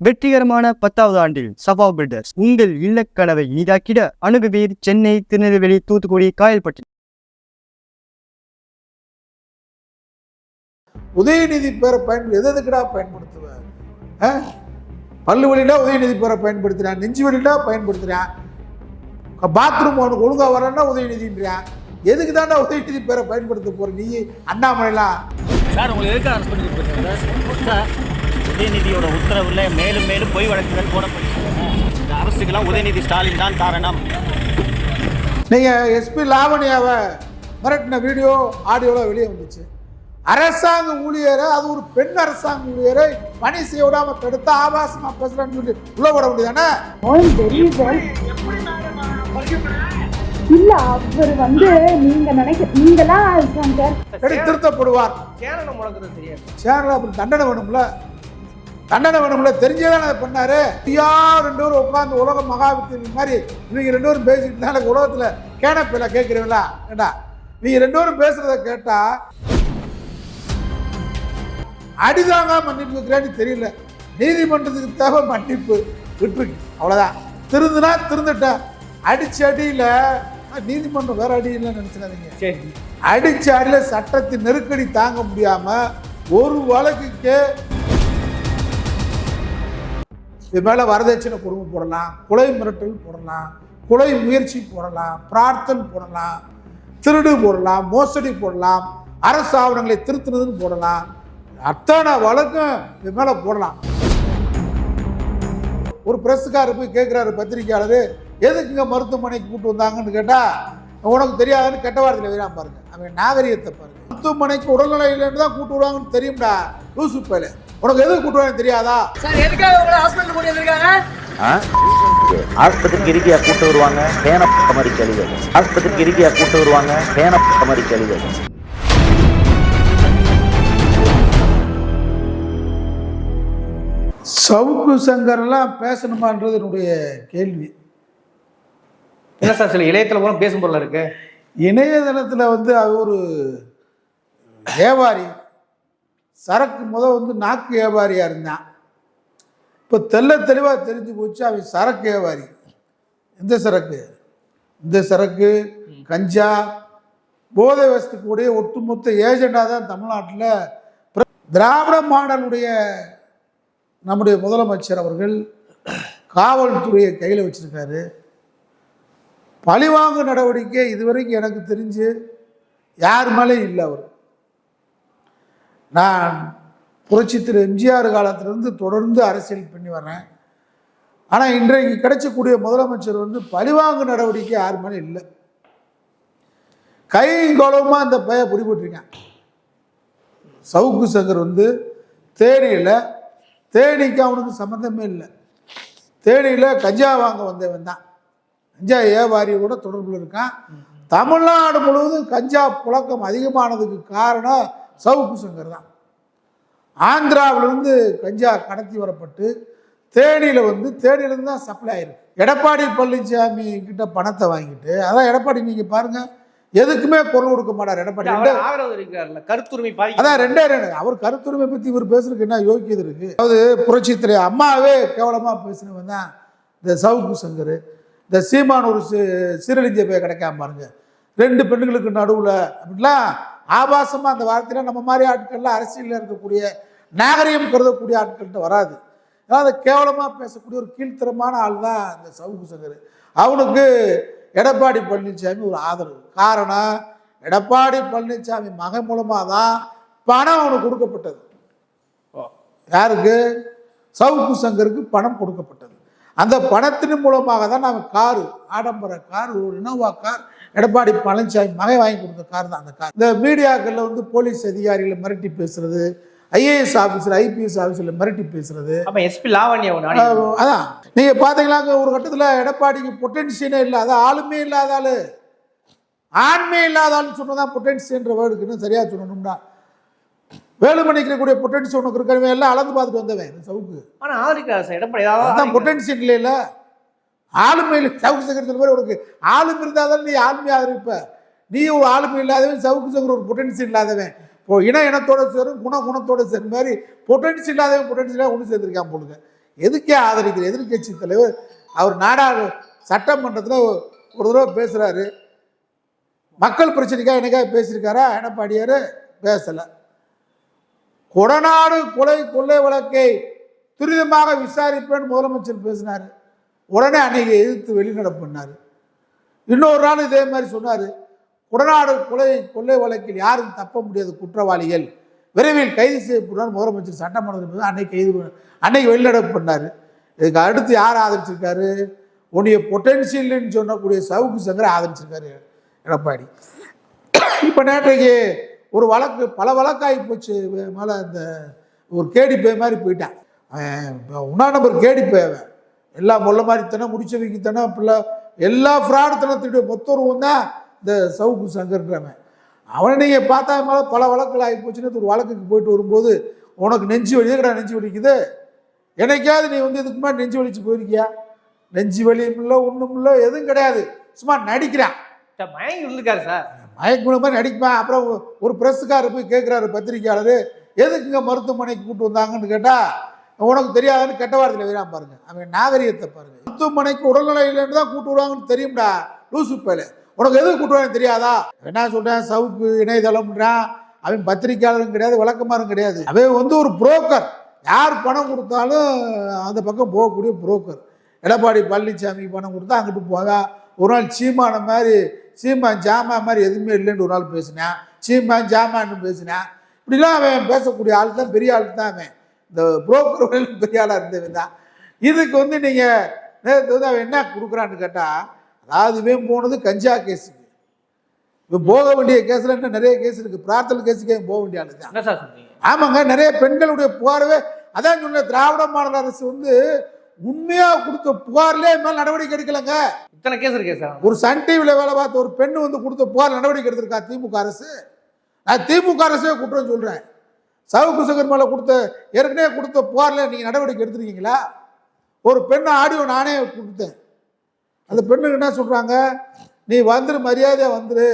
வெற்றிகரமான பத்தாவது ஆண்டில் சபா பில்டர்ஸ் உங்கள் இல்லக்கனவை இனிதாக்கிட அணுகுவீர் சென்னை திருநெல்வேலி தூத்துக்குடி காயல்பட்டி. உதயநிதி பேரை பயன்படு எது எதுக்குடா பயன்படுத்துவேன் ஆ? பல்லு வலிடா உதயநிதி பேரை பயன்படுத்துறான் நெஞ்சு வலிடா பயன்படுத்துறான். பாத்ரூம் அவனுக்கு ஒழுங்கா வரேன்னா உதயநிதின்றான் எதுக்கு தாண்டா உதயநிதி பேரை பயன்படுத்த போற நீ அண்ணாமலைலாம்? சார் உங்களுக்கு எதுக்கு அரசு பண்ணி கொடுத்துருக்காங்க சார் உதயநிதியோட உத்தரவில் மேலும் மேலும் பொய் வழக்குகள் போடப்படுகின்றன. இந்த அரசுக்கெல்லாம் உதயநிதி ஸ்டாலின் தான் காரணம். நீங்க எஸ்பி லாவணியாவை மிரட்டின வீடியோ ஆடியோலாம் வெளியே வந்துச்சு. அரசாங்க ஊழியரை அது ஒரு பெண் அரசாங்க ஊழியரை பணி செய்ய விடாம தடுத்து ஆபாசமா பேசுறான்னு சொல்லி உள்ள விட முடியுதானே. இல்ல அவர் வந்து நீங்க நினைக்க எடுத்து திருத்தப்படுவார். சேனலை முடக்கிறது தெரியாது. சேனல் அப்படி தண்டனை வேணும்ல? தண்டனை வேணும்ல தெரிஞ்சேதான் அதை பண்ணாரு. ஐயா ரெண்டு பேரும் உட்காந்து உலக மகாவித்திரி மாதிரி இவங்க ரெண்டு பேரும் பேசிட்டு தான் எனக்கு உலகத்துல கேனப்பில கேட்குறீங்களா? ஏண்டா? நீங்க ரெண்டு பேரும் பேசுறத கேட்டா அடிதாங்க மன்னிப்பு கேட்கிறேன்னு தெரியல. நீதிமன்றத்துக்கு தேவை மன்னிப்பு. விட்டுருக்கு அவ்வளவுதான். திருந்துனா திருந்துட்டேன் அடிச்ச அடியில நீதிமன்றம் வேற அடி இல்லைன்னு நினைச்சிடாதீங்க. சரி. அடிச்ச அடியில சட்டத்தின் நெருக்கடி தாங்க முடியாம ஒரு வழக்குக்கு இது மேலே வரதட்சணை குடும்பம் போடலாம் கொலை மிரட்டல் போடலாம் கொலை முயற்சி போடலாம் பிரார்த்தனை போடலாம் திருடு போடலாம் மோசடி போடலாம் அரசு ஆவணங்களை திருத்துனதுன்னு போடலாம். அத்தனை வழக்கம் இது மேலே போடலாம். ஒரு பிரஸ்காரர் போய் கேட்குறாரு பத்திரிக்கையாளர் எதுக்குங்க மருத்துவமனைக்கு கூட்டு வந்தாங்கன்னு கேட்டால் உனக்கு தெரியாதுன்னு கெட்ட வார்த்தையில் வீரான் பாருங்க. அவன் நாகரிகத்தை பாருங்க. மருத்துவமனைக்கு உடல்நிலை இல்லைன்னு தான் கூட்டு விடுவாங்கன்னு தெரியும்டா லூசு பேல உனக்கு எதுக்கு கூட்டு வாங்க தெரியாதா? சார் எதுக்காக உங்களை ஹாஸ்பிட்டல் கூட்டி வந்திருக்காங்க? ஆஸ்பத்திரிக்கு இறுதியா கூட்டு வருவாங்க? பேனப்பட்ட மாதிரி கேள்விகள் ஆஸ்பத்திரிக்கு இறுதியா கூட்டு வருவாங்க? பேனப்பட்ட மாதிரி கேள்விகள் சவுக்கு சங்கரெல்லாம் பேசணுமான்றது என்னுடைய கேள்வி. என்ன சார் சில இளையத்தில் கூட பேசும் பொருள் இருக்கு? இணையதளத்தில் வந்து அவர் ஒரு வியாபாரி சரக்கு முத வந்து நாக்கு வியாபாரியாக இருந்தான். இப்போ தெள்ள தெளிவாக தெரிஞ்சு போச்சு அவன் சரக்கு வியாபாரி. எந்த சரக்கு? இந்த சரக்கு கஞ்சா போதை வசத்துக்குடைய ஒட்டுமொத்த ஏஜெண்டாக தான் தமிழ்நாட்டில் திராவிட மாடலுடைய நம்முடைய முதலமைச்சர் அவர்கள் காவல்துறையை கையில் வச்சிருக்காரு. பழிவாங்கு நடவடிக்கை இதுவரைக்கும் எனக்கு தெரிஞ்சு யார் மேலேயும் இல்லை அவர். நான் புரட்சி திரு எம்ஜிஆர் காலத்திலிருந்து தொடர்ந்து அரசியல் பண்ணி வர்றேன். ஆனால் இன்றைக்கு கிடைச்சக்கூடிய முதலமைச்சர் வந்து பழிவாங்கு நடவடிக்கை யார் மேலே இல்லை. கைங்கோலமாக அந்த பைய பிடிபட்டிருக்கேன் சவுக்கு சங்கர் வந்து தேனியில் தேனிக்கு அவனுக்கு சம்மந்தமே இல்லை. தேனியில் கஞ்சா வாங்க வந்தவன் தான். கஞ்சா வியாபாரியோட தொடர்பில் இருக்கான். தமிழ்நாடு முழுவதும் கஞ்சா புழக்கம் அதிகமானதுக்கு காரணம் சவுக்கு சங்கர் தான் ஆந்திராவிலிருந்து கஞ்சா கடத்தி வரப்பட்டு தேனியில் வந்து தேனியிலேருந்து தான் சப்ளை ஆயிருக்கு. எடப்பாடி பழனிசாமி கிட்ட பணத்தை வாங்கிட்டு அதான் எடப்பாடி நீங்கள் பாருங்க எதுக்குமே குரல் கொடுக்க மாட்டார் எடப்பாடி. அதான் ரெண்டே ரெண்டு அவர் கருத்துரிமை பற்றி இவர் பேசுறதுக்கு என்ன யோக்கியது இருக்கு? அதாவது புரட்சித்துறை அம்மாவே கேவலமாக பேசினவன் தான் இந்த சவுக்கு சங்கர் இந்த சீமான் ஒரு சீரழிஞ்ச போய் கிடைக்காம பாருங்க. ரெண்டு பெண்களுக்கு நடுவில் அப்படிலாம் ஆபாசமாக அந்த வார்த்தையில நம்ம மாதிரி ஆட்கள்லாம் அரசியலில் இருக்கக்கூடிய நாகரிகம் கருதக்கூடிய ஆட்கள்கிட்ட வராது. அதாவது கேவலமாக பேசக்கூடிய ஒரு கீழ்த்தரமான ஆள் தான் இந்த சவுக்கு சங்கர். அவனுக்கு எடப்பாடி பழனிசாமி ஒரு ஆதரவு. காரணம் எடப்பாடி பழனிசாமி மகன் மூலமாக தான் பணம் அவனுக்கு கொடுக்கப்பட்டது. யாருக்கு? சவுக்கு சங்கருக்கு பணம் கொடுக்கப்பட்டது. அந்த பணத்தின் மூலமாக தான் நாங்கள் காரு ஆடம்பர கார் ஒரு இனோவா கார் எடப்பாடி பழனிசாமி மகன் வாங்கி கொடுத்த கார் தான் அந்த கார். இந்த மீடியாக்களில் வந்து போலீஸ் அதிகாரிகளை மிரட்டி பேசுறது ஐஏஎஸ் ஆஃபீஸர் ஐபிஎஸ் ஆஃபீஸில் மிரட்டி பேசுறது. அப்ப எஸ்பி லாவண்யா அதான். நீங்க பாத்தீங்களாங்க ஒரு கட்டத்துல எடப்பாடிக்கு பொட்டன்ஷியனே இல்லை அதான் ஆளுமே இல்லாத ஆளு. ஆண்மை இல்லாத ஆள்னு சொன்னதான் பொட்டன்ஷியன்ற வேர்டுக்குன்னு சரியா சொல்லணும்னா வேலுமணிக்கு இருக்கக்கூடிய பொட்டன்ஷியல் உனக்கு இருக்கிறவன் எல்லாம் அளந்து பார்த்துட்டு வந்தவன் சவுக்கு. ஆனா ஆதரிக்கிறார் சார் எடப்பாடி அதான் பொட்டன்ஷியல் இல்லைல்ல. ஆளுமை இல்லை சவுக்கு சங்கர் மாதிரி உனக்கு. ஆளுமை இருந்தாதான் நீ ஆளுமையாக ஆதரிப்ப நீ ஒரு ஆளுமை இல்லாதவன் சவுக்கு சங்கர் ஒரு பொட்டன்ஷியல் இல்லாதவன். இப்போ இன இனத்தோட சேரும் குண குணத்தோட சேரும். மாதிரி பொட்டன்ஷியல் இல்லாதவன் பொட்டன்ஷியலாக ஒன்று சேர்ந்துருக்கான் பொழுது எதுக்கே ஆதரிக்கிற? எதிர்க்கட்சி தலைவர் அவர் நாடாளு சட்டமன்றத்தில் ஒரு தடவை பேசுகிறாரு மக்கள் பிரச்சனைக்காக எனக்காக பேசியிருக்காரா? எடப்பாடியார்? பேசலை. கொடநாடு கொலை கொள்ளை வழக்கை துரிதமாக விசாரிப்பேன் முதலமைச்சர் பேசினார். உடனே அன்னைக்கு எதிர்த்து வெளிநடப்பு பண்ணார். இன்னொரு நாள் இதே மாதிரி சொன்னார். குடநாடு கொலை கொள்ளை வழக்கில் யாரும் தப்ப முடியாத குற்றவாளிகள் விரைவில் கைது செய்யப்படுவார் முதலமைச்சர் சட்டமன்றத்தில் பேசி அன்னைக்கு கைது அன்னைக்கு வெளிநடப்பு பண்ணார். இதுக்கு அடுத்து யார் ஆதரிச்சிருக்காரு? உன்னைய பொட்டென்சியல்னு சொல்லக்கூடிய சவுக்கு சங்கரை ஆதரிச்சிருக்காரு எடப்பாடி. இப்போ நேற்றைக்கு ஒரு வழக்கு பல வழக்காகி போச்சு. மேலே இந்த ஒரு கேடி பே மாதிரி போயிட்டான். அவன் உண்ணா நம்பர் கேடி அவன். எல்லா முள்ள மாதிரி தானே முடிச்சவைக்கு தானே பிள்ளை எல்லா ஃப்ராடு தனத்துடைய மொத்தருவம் தான் இந்த சவுக்கு சங்கர்ன்றவன் அவனை நீங்கள் பார்த்தா மேலே பல வழக்குகள் ஆகி போச்சுன்னு ஒரு வழக்குக்கு போயிட்டு வரும்போது உனக்கு நெஞ்சு வலி எதுக்குடா நெஞ்சு வலிக்குது? என்னைக்காவது நீ வந்து இதுக்கு முன்னாடி நெஞ்சு வலிச்சு போயிருக்கியா? நெஞ்சு வலியும் இல்லை ஒன்றும் இல்லை எதுவும் கிடையாது. சும்மா நடிக்கிறான். மயங்கி இருந்திருக்காரு சார். மயக்குள்ள மாதிரி நடிப்பான். அப்புறம் ஒரு பிரஸ்ஸுக்காரர் போய் கேட்குறாரு பத்திரிக்கையாளர் எதுக்குங்க மருத்துவமனைக்கு கூட்டு வந்தாங்கன்னு கேட்டால் உனக்கு தெரியாதுன்னு கெட்ட வார்த்தையில் வைரான் பாருங்க. அவன் நாகரிகத்தை பாருங்க. மருத்துவமனைக்கு உடல்நிலை இல்லைன்னு தான் கூட்டு வருவாங்கன்னு தெரியும்டா. லூசு பேல உனக்கு எதுக்கு கூட்டு தெரியாதா? என்ன சொல்றேன்? சவுக்கு இணையதளம்ன்றான். அவன் பத்திரிக்கையாளரும் கிடையாது விளக்கமாரும் கிடையாது. அவன் வந்து ஒரு புரோக்கர். யார் பணம் கொடுத்தாலும் அந்த பக்கம் போகக்கூடிய புரோக்கர். எடப்பாடி பழனிசாமிக்கு பணம் கொடுத்தா அங்கிட்டு போதா ஒரு நாள் சீமான மாதிரி சீமான் ஜாமா மாதிரி எதுவுமே இல்லைன்னு ஒரு நாள் பேசினேன். சீமான் ஜாமான்னு பேசினேன். இப்படிலாம் அவன் பேசக்கூடிய ஆள் தான் பெரிய ஆள் தான் அவன். இந்த புரோக்கர் பெரிய ஆளாக இருந்தவன் தான். இதுக்கு வந்து நீங்கள் நேற்று வந்து அவன் என்ன கொடுக்குறான்னு கேட்டால் அதாவது இவன் போனது கஞ்சா கேஸுக்கு இவன் போக வேண்டிய கேஸில் இன்னும் நிறைய கேஸ் இருக்குது பிரார்த்தனை கேஸுக்கே போக வேண்டிய ஆளு தான். என்ன ஆமாங்க நிறைய பெண்களுடைய புகாரவே அதான் சொன்ன திராவிட மாடல் அரசு வந்து உண்மையா கொடுத்த புகார்லயே இது மேல நடவடிக்கை எடுக்கலங்க. இத்தனை கேஸ் இருக்கே சார். ஒரு சன் டிவியில் வேலை பார்த்த ஒரு பெண்ணு வந்து கொடுத்த புகார் நடவடிக்கை எடுத்திருக்கா திமுக அரசு? நான் திமுக அரசே குற்றம் சொல்றேன். சவுக்கு சங்கர் மேல கொடுத்த ஏற்கனவே கொடுத்த புகார்ல நீங்க நடவடிக்கை எடுத்திருக்கீங்களா? ஒரு பெண்ணை ஆடியோ நானே கொடுத்தேன். அந்த பெண்ணுக்கு என்ன சொல்றாங்க? நீ வந்துரு மரியாதையா வந்துரு.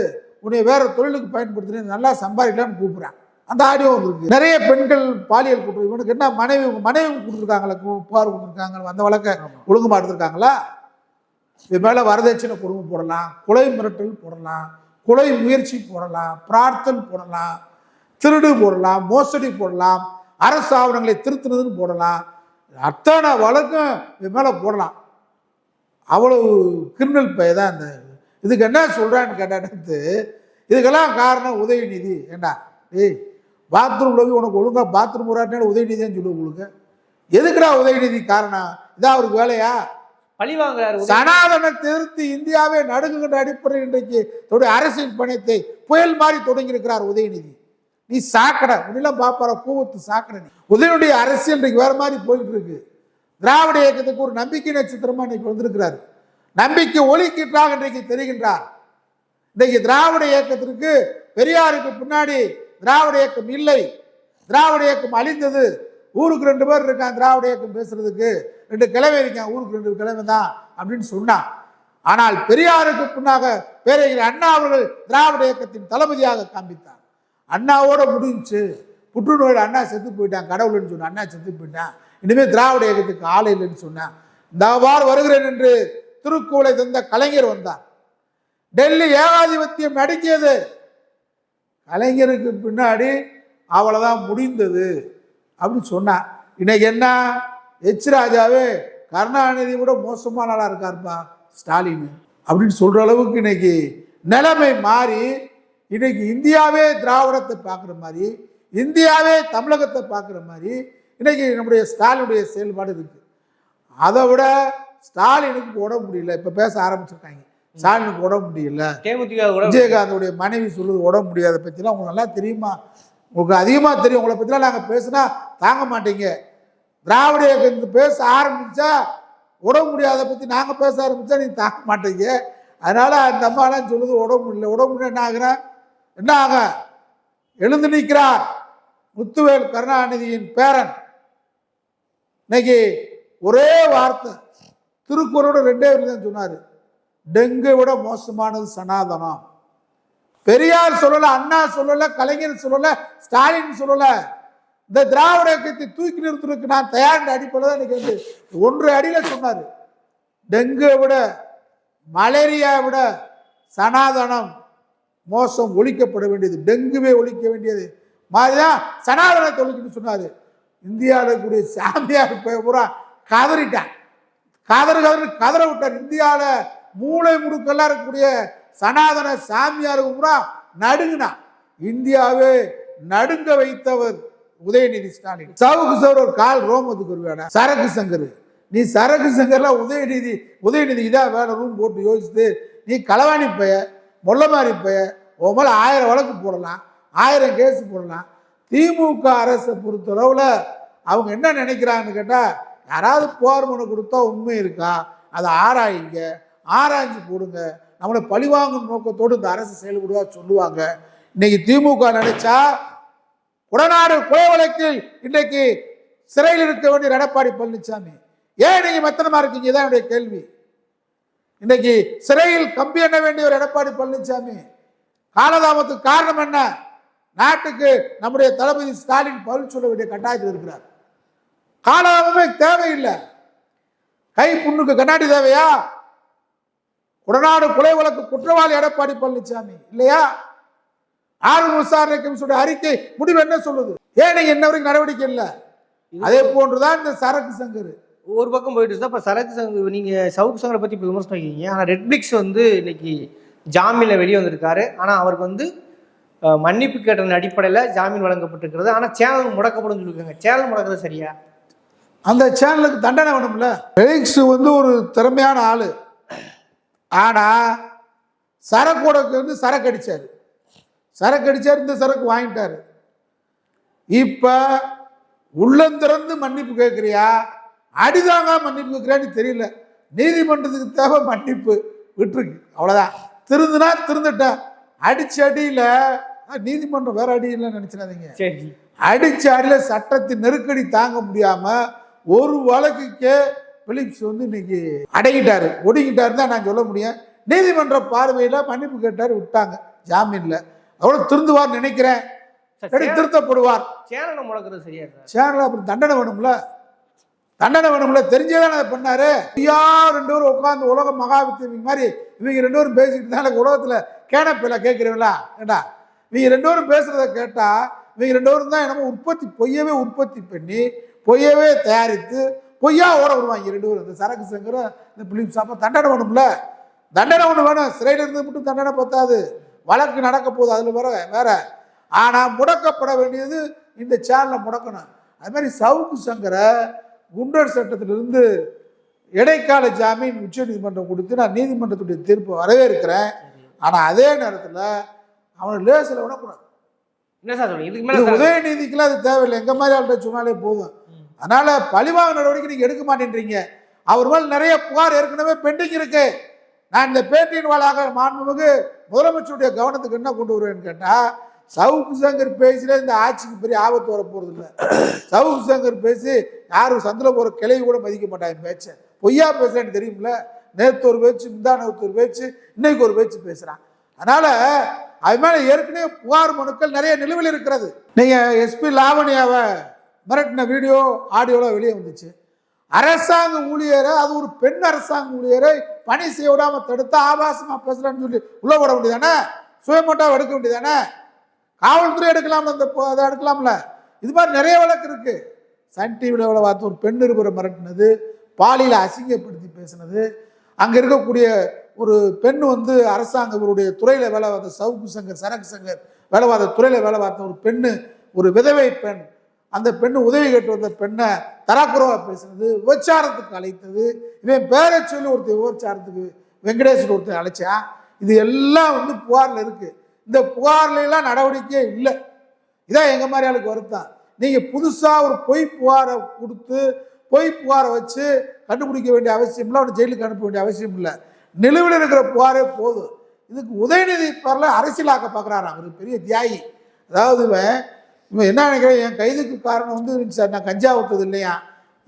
உன்னை வேற தொழிலுக்கு பயன்படுத்துறேன். நல்லா சம்பாதிக்கலாம்னு கூப்பிடுறேன் அந்த ஆடியோ வந்திருக்கு. நிறைய பெண்கள் பாலியல் குற்றம். இவனுக்கு என்ன மனைவி மனைவி கொடுத்துருக்காங்களா? புகார் கொடுத்துருக்காங்க அந்த வழக்க ஒழுங்குமா எடுத்திருக்காங்களா? இது மேலே வரதட்சணை கொடுமை போடலாம். கொலை மிரட்டல் போடலாம். கொலை முயற்சி போடலாம். பிரார்த்தல் போடலாம். திருடு போடலாம் மோசடி போடலாம் அரசு ஆவணங்களை திருத்துனதுன்னு போடலாம். அத்தனை வழக்கம் இது மேலே போடலாம். அவ்வளவு கிரிமினல் பய தான் இந்த இதுக்கு என்ன சொல்கிறான்னு கேட்டாட்டு இதுக்கெல்லாம் காரணம் உதயநிதி. ஏண்டா? ஏய் பாத்ரூமில் போய் உனக்கு ஒழுங்காக பாத்ரூம் வராட்டினால உதயநிதின்னு சொல்லு உங்களுக்கு. எதுக்குடா உதயநிதி காரணம்? இதான் அவருக்கு வேலையா? பழி வாங்குறாரு சனாதனத்தை எதிர்த்து இந்தியாவே நடுங்குகின்ற அடிப்படையில் இன்றைக்கு அரசியல் பணியத்தை புயல் மாதிரி தொடங்கி இருக்கிறார் உதயநிதி. நீ சாக்கடை முன்னெல்லாம் பார்ப்பார கூவத்து சாக்கடை நீ. உதயனுடைய அரசியல் இன்றைக்கு வேற மாதிரி போயிட்டு இருக்கு திராவிட இயக்கத்துக்கு ஒரு நம்பிக்கை நட்சத்திரமா இன்னைக்கு வந்திருக்கிறார். நம்பிக்கை ஒளிக்கிட்டாக இன்றைக்கு தெரிகின்றார். இன்றைக்கு திராவிட இயக்கத்திற்கு பெரியாருக்கு பின்னாடி திராவிட இயக்கம் இல்லை. திராவிட இயக்கம் அழிந்தது. ஊருக்கு ரெண்டு பேர் இருக்கான் திராவிட இயக்கம் பேசுறதுக்கு. ரெண்டு கிழமை இருக்கான் ஊருக்கு ரெண்டு கிழமை தான் அப்படின்னு சொன்னான் ஆனால் பெரியாருக்கு பின்னாக பேரறிஞர் அண்ணா அவர்கள் திராவிட இயக்கத்தின் தளபதியாக காண்பித்தார். அண்ணாவோட முடிஞ்சு புற்றுநோயில் அண்ணா செத்து போயிட்டான் கடவுள்னு சொன்னான் அண்ணா செத்து போயிட்டான். இனிமேல் திராவிட இயக்கத்துக்கு ஆள் இல்லைன்னு சொன்னான் இந்த வார் வருகிறேன் என்று திருக்குவளை தந்த கலைஞர் வந்தார். டெல்லி ஏகாதிபத்தியம் நடுங்கியது கலைஞருக்கு பின்னாடி அவ்வளோதான் முடிந்தது அப்படின்னு சொன்னான் இன்னைக்கு என்ன? எச் ராஜாவே கருணாநிதி விட மோசமான ஆளாக இருக்காருப்பா ஸ்டாலின் அப்படின்னு சொல்கிற அளவுக்கு இன்னைக்கு நிலைமை மாறி இன்னைக்கு இந்தியாவே திராவிடத்தை பார்க்குற மாதிரி இந்தியாவே தமிழகத்தை பார்க்குற மாதிரி இன்னைக்கு நம்முடைய ஸ்டாலினுடைய செயல்பாடு இருக்கு. அதை விட ஸ்டாலினுக்கு உடம்பு முடியல. இப்போ பேச ஆரம்பிச்சிருக்காங்க. ஸ்டாலினுக்கு உடம்பு முடியல. விஜயகாந்தோடைய மனைவி சொல்லுது உடம்பு முடியாத. பற்றிலாம் உங்களுக்கு நல்லா தெரியுமா? உங்களுக்கு அதிகமாக தெரியும். உங்களை பற்றிலாம் நாங்கள் பேசுனா தாங்க மாட்டீங்க. திராவிட இயக்கத்துக்கு பேச ஆரம்பிச்சா உடம்பு முடியாத பற்றி நாங்கள் பேச ஆரம்பிச்சா நீங்கள் தாங்க மாட்டீங்க. அதனால அந்த அம்மாலாம் சொல்லுது உடம்பு முடியல. உடம்பு என்ன ஆகுறா? என்னாக? எழுந்து நிற்கிறார் முத்துவேல் கருணாநிதியின் பேரன். இன்னைக்கு ஒரே வார்த்தை. திருக்குறளோட ரெண்டே வரி தான் சொன்னார். டெங்கை விட மோசமானது சனாதனம். பெரியார் சொல்லல அண்ணா சொல்லல கலைஞர் சொல்லல ஸ்டாலின் சொல்லல. இந்த திராவிட இயக்கத்தை தூக்கி நிறுத்துறதுக்கு நான் தயார் அடிப்படையில் தான் எனக்கு வந்து ஒன்று அடியில் சொன்னார். டெங்குவை விட மலேரியா விட சனாதனம். மோசம் ஒழிக்கப்பட வேண்டியது டெங்குவே ஒழிக்க வேண்டியது. மாதிரிதான் சனாதனத்தை ஒழிக்கணும்னு சொன்னார். இந்தியாவில் இருக்கக்கூடிய சாமியார் பூரா கதறிட்டான் கதறு கதறு கதற விட்டார். இந்தியாவில் மூளை முடுக்கெல்லாம் இருக்கக்கூடிய சனாதன சாமியாருக்கு பூரா நடுங்கினான் இந்தியாவே நடுங்க வைத்தவர் உதயநிதி ஸ்டாலின். சவுக்கு சவர் ஒரு கால் ரோமத்துக்கு வேணாம் சரக்கு சங்கர். நீ சரக்கு சங்கர்லாம் உதயநிதி உதயநிதி தான் வேலை ரூம் போட்டு யோசித்து நீ களவாணி பைய மொல்லமாரி பைய உன் மேலே ஆயிரம் வழக்கு போடலாம் ஆயிரம் கேஸ் போடலாம். திமுக அரசை பொறுத்தளவில் அவங்க என்ன நினைக்கிறாங்கன்னு கேட்டால் யாராவது போர் மனு கொடுத்தா உண்மை இருக்கா? அதை ஆராயுங்க ஆராய்ஞ்சு போடுங்க. நம்மளை பழிவாங்கும் நோக்கத்தோடு இந்த அரசு செயல்படுவா சொல்லுவாங்க. இன்னைக்கு திமுக நினைச்சா உடனாடு கொலை வழக்கில் இன்னைக்கு சிறையில் இருக்க வேண்டிய எடப்பாடி பழனிசாமி ஏன் நீங்க மெத்தனமா இருக்கீங்க? தான் என்னுடைய கேள்வி. இன்னைக்கு சிறையில் கம்பி எண்ண வேண்டிய ஒரு எடப்பாடி பழனிசாமி காலதாமத்துக்கு காரணம் என்ன? நாட்டுக்கு நம்முடைய தளபதி ஸ்டாலின் பதில் சொல்ல வேண்டிய கட்டாயத்தில் இருக்கிறார். காலதாமமே தேவையில்லை. கை புண்ணுக்கு கண்ணாடி தேவையா? உடனாடு கொலை வழக்கு குற்றவாளி எடப்பாடி பழனிசாமி இல்லையா? ஆளுநர் விசாரணை கமிஷனுடைய அறிக்கை முடிவு என்ன சொல்லுது? ஏன் இன்ன வரைக்கும் நடவடிக்கை இல்லை? அதே போன்றுதான் இந்த சரக்கு சங்கர். ஒரு பக்கம் போயிட்டு இருந்தா இப்போ சரக்கு சங்க நீங்க சவுக்கு சங்கரை பத்தி இப்போ விமர்சனம் வைக்கிறீங்க ஆனால் ரெட்பிளிக்ஸ் வந்து இன்னைக்கு ஜாமீன்ல வெளியே வந்திருக்காரு. ஆனா அவருக்கு வந்து மன்னிப்பு கேட்டதன் அடிப்படையில் ஜாமீன் வழங்கப்பட்டிருக்கிறது. ஆனா சேனல் முடக்கப்படும் சொல்லியிருக்காங்க. சேனல் முடக்கிறது சரியா? அந்த சேனலுக்கு தண்டனை வேணும்ல? ஃபெலிக்ஸ் வந்து ஒரு திறமையான ஆளு. ஆனா சரக்கு வந்து சரக்கு அடிச்சாரு. சரக்கு அடிச்சாரு இந்த சரக்கு வாங்கிட்டாரு. இப்ப உள்ளந்திறந்து மன்னிப்பு கேட்குறியா அடிதாங்க மன்னிப்பு கேட்குறியான்னு தெரியல. நீதிமன்றத்துக்கு தேவை மன்னிப்பு. விட்டுருக்கு. அவ்வளோதான் திருந்துனா திருந்துட்டேன் அடிச்ச அடியில் நீதிமன்றம் வேற அடி இல்லைன்னு நினச்சிடாதீங்க. சரி. அடிச்ச அடியில சட்டத்தின் நெருக்கடி தாங்க முடியாம ஒரு வழக்குக்கே பிலிப்ஸ் வந்து இன்னைக்கு அடங்கிட்டாரு. ஒடுங்கிட்டாரு தான் நான் சொல்ல முடியும். நீதிமன்ற பார்வையில மன்னிப்பு கேட்டாரு விட்டாங்க. ஜாமீன்ல அவ்வளவு திருந்துவார் நினைக்கிறேன். திருத்தப்படுவார். சேனலை முடக்கிறது சரியா சார்? சேனல் அப்புறம் தண்டனை வேணும்ல? தண்டனை வேணும்ல தெரிஞ்சதான அதை பண்ணாரு. ஐயா ரெண்டு பேரும் உட்காந்து உலக மகாவித்தியமி மாதிரி இவங்க ரெண்டு பேரும் பேசிக்கிட்டு தான் எனக்கு உலகத்தில் கேனப்பில கேட்குறீங்களா? ஏண்டா? நீங்கள் ரெண்டு பேரும் பேசுகிறத கேட்டால் இவங்க ரெண்டு பேரும் தான் என்னமோ உற்பத்தி பொய்யவே உற்பத்தி பண்ணி பொய்யவே தயாரித்து பொய்யா ஓட விடுவாங்க ரெண்டு பேரும். இந்த சரக்கு சங்கர இந்த பிலிம் சாப்பா தண்டனை வேணும்ல? தண்டனை ஒன்று வேணும். சிறையில் இருந்து மட்டும் தண்டனை பத்தாது. வழக்கு நடக்க போகுது அதில் வேற வேற. ஆனால் முடக்கப்பட வேண்டியது இந்த சேனலை முடக்கணும். அது மாதிரி சவுக்கு சங்கரை குண்டர் சட்டத்திலிருந்து இடைக்கால ஜாமீன் உச்சநீதிமன்றம் கொடுத்து நான் நீதிமன்றத்துடைய தீர்ப்பை வரவேற்கிறேன். ஆனால் அதே நேரத்தில் அவனை லேசில் விடக்கூடாது. என்ன சார் சொல்லுங்க உதயநிதிக்கெல்லாம் அது தேவையில்லை. எங்க மாதிரி ஆள்கிட்ட சொன்னாலே போதும். அதனால பழிவாங்க நடவடிக்கை நீங்க எடுக்க மாட்டேன்றீங்க. அவர் மேல் நிறைய புகார் ஏற்கனவே பெண்டிங் இருக்கு. நான் இந்த பேட்டியின் வாளாக மாண்புமிகு முதலமைச்சருடைய கவனத்துக்கு என்ன கொண்டு வருவேன்னு கேட்டா சவுக்கு சங்கர் பேசிலே இந்த ஆட்சிக்கு பெரிய ஆபத்து வர போறது இல்லை சவுக்கு சங்கர் பேசி யாரும் சந்தில போற கிளை கூட மதிக்க மாட்டாங்க பேச்சை. பொய்யா பேசுறேன்னு தெரியும்ல? நேற்று ஒரு பேச்சு முந்தா நேற்று ஒரு பேச்சு இன்னைக்கு ஒரு பேச்சு பேசுறான். அதனால அது மேல ஏற்கனவே புகார் மனுக்கள் நிறைய நிலுவையில் இருக்கிறது. நீங்க எஸ்பி லாவணியாவை மிரட்டின வீடியோ ஆடியோலாம் வெளியே வந்துச்சு. அரசாங்க ஊழியரை அது ஒரு பெண் அரசாங்க ஊழியரை பணி செய்ய விடாம தடுத்து ஆபாசமா பேசுறான்னு சொல்லி உள்ள விட வேண்டியதானே? சுயமோட்டாவை எடுக்க வேண்டியதானே? காவல்துறை எடுக்கலாம் அந்த அதை எடுக்கலாம்ல. இது மாதிரி நிறைய வழக்கு இருக்கு. சன் டிவியில் எவ்வளோ பார்த்து ஒரு பெண் நிருபரை மிரட்டினது பாலியல் அசிங்கப்படுத்தி பேசினது. அங்கே இருக்கக்கூடிய ஒரு பெண் வந்து அரசாங்கங்களுடைய துறையில் வேலை பார்த்த சவுக்கு சங்கர் சரக்கு சங்கர் வேலை பார்த்த துறையில் வேலை பார்த்த ஒரு பெண்ணு ஒரு விதவை பெண். அந்த பெண்ணு உதவி கேட்டு வந்த பெண்ணை தராக்குறவா பேசுனது விபச்சாரத்துக்கு அழைத்தது. இவன் பேரை சொல்லி ஒருத்தர் விபச்சாரத்துக்கு வெங்கடேசன் ஒருத்தர் அழைச்சா இது எல்லாம் வந்து புகாரில் இருக்குது இந்த புகார்லாம் நடவடிக்கையே இல்லை. இதான் எங்கள் மாதிரி ஆளுக்கு வருத்தம். நீங்கள் புதுசாக ஒரு பொய் புகாரை கொடுத்து பொய் புகாரை வச்சு கண்டுபிடிக்க வேண்டிய அவசியம் இல்லை அவனை ஜெயிலுக்கு அனுப்ப வேண்டிய அவசியம் இல்லை. நிலுவையில் இருக்கிற புகாரே போதும். இதுக்கு உதயநிதி பேர்ல அரசியலாக்க பார்க்குறாரு அவர் பெரிய தியாகி. அதாவது இவன் இவன் என்ன நினைக்கிறேன்? என் கைதுக்கு காரணம் வந்து சார். நான் கஞ்சா விட்டது இல்லையா?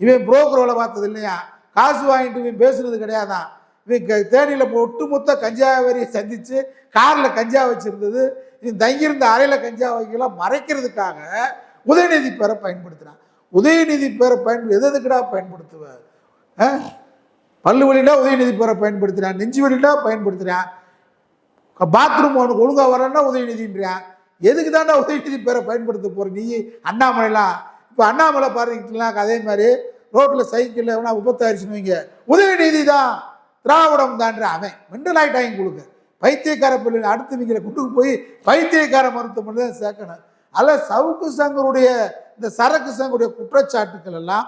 இவன் புரோக்கர் வேலை பார்த்தது இல்லையா? காசு வாங்கிட்டு இவன் பேசுனது கிடையாதான் தேனியில் ஒட்டுமொத்த கஞ்சா வரியை காரில் கஞ்சா வச்சுருந்தது. இவன் தங்கியிருந்த அறையில் கஞ்சா வைக்கலாம் மறைக்கிறதுக்காக உதயநிதி பேரை பயன்படுத்தினான் உதயநிதி பேரை பயன் எது எதுக்குடா பயன்படுத்துவ ஆ? பல்லு வழினா உதயநிதி பேரை பயன்படுத்துகிறான் நெஞ்சு வழினா பயன்படுத்துகிறான் பாத்ரூம் அவனுக்கு ஒழுங்காக வரேன்னா உதயநிதின்றான். எதுக்கு தாண்டா உதயநிதி பேரை பயன்படுத்த போகிற நீ? அண்ணாமலைலாம் இப்போ அண்ணாமலை பாருங்களா அதே மாதிரி ரோட்டில் சைக்கிளில் எவனா விபத்தாயிருச்சுன்னு வைங்க. உதயநிதி தான். திராவிடம் தான்ற அவன் மெண்டல் ஆயிட்டாங்க கொடுக்க பைத்தியக்கார பிள்ளை அடுத்து நீங்கள் கொண்டு போய் பைத்தியக்கார மருத்துவமனை தான் சேர்க்கணும். அதில் சவுக்கு சங்கருடைய இந்த சரக்கு சங்கருடைய குற்றச்சாட்டுக்கள் எல்லாம்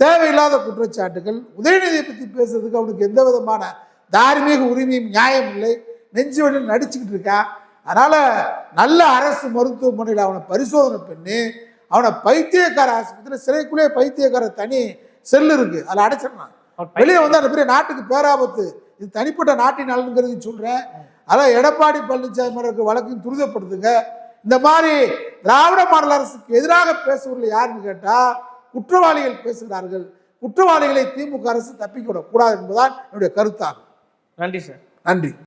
தேவையில்லாத குற்றச்சாட்டுகள் உதயநிதியை பற்றி பேசுறதுக்கு அவனுக்கு எந்த விதமான தார்மீக உரிமையும் நியாயம் இல்லை. நெஞ்சு வழியில் நடிச்சுக்கிட்டு இருக்கான் அதனால் நல்ல அரசு மருத்துவமனையில் அவனை பரிசோதனை பண்ணி அவனை பைத்தியக்கார ஆஸ்பத்திரியில் சிறைக்குள்ளே பைத்தியக்கார தனி செல் இருக்குது அதில் அடைச்சிடலாம். வெளியே வந்து அந்த பெரிய நாட்டுக்கு பேராபத்து. இது தனிப்பட்ட நாட்டின் நலனுங்கிறது சொல்றேன் அதான் எடப்பாடி பழனிசாமி வழக்கையும் துரிதப்படுத்துங்க. இந்த மாதிரி திராவிட மாடல் அரசுக்கு எதிராக பேசுவவர்கள் யாருன்னு கேட்டா குற்றவாளிகள் பேசுகிறார்கள். குற்றவாளிகளை திமுக அரசு தப்பிக்க விடக்கூடாது என்பதுதான் என்னுடைய கருத்தாகும். நன்றி சார். நன்றி.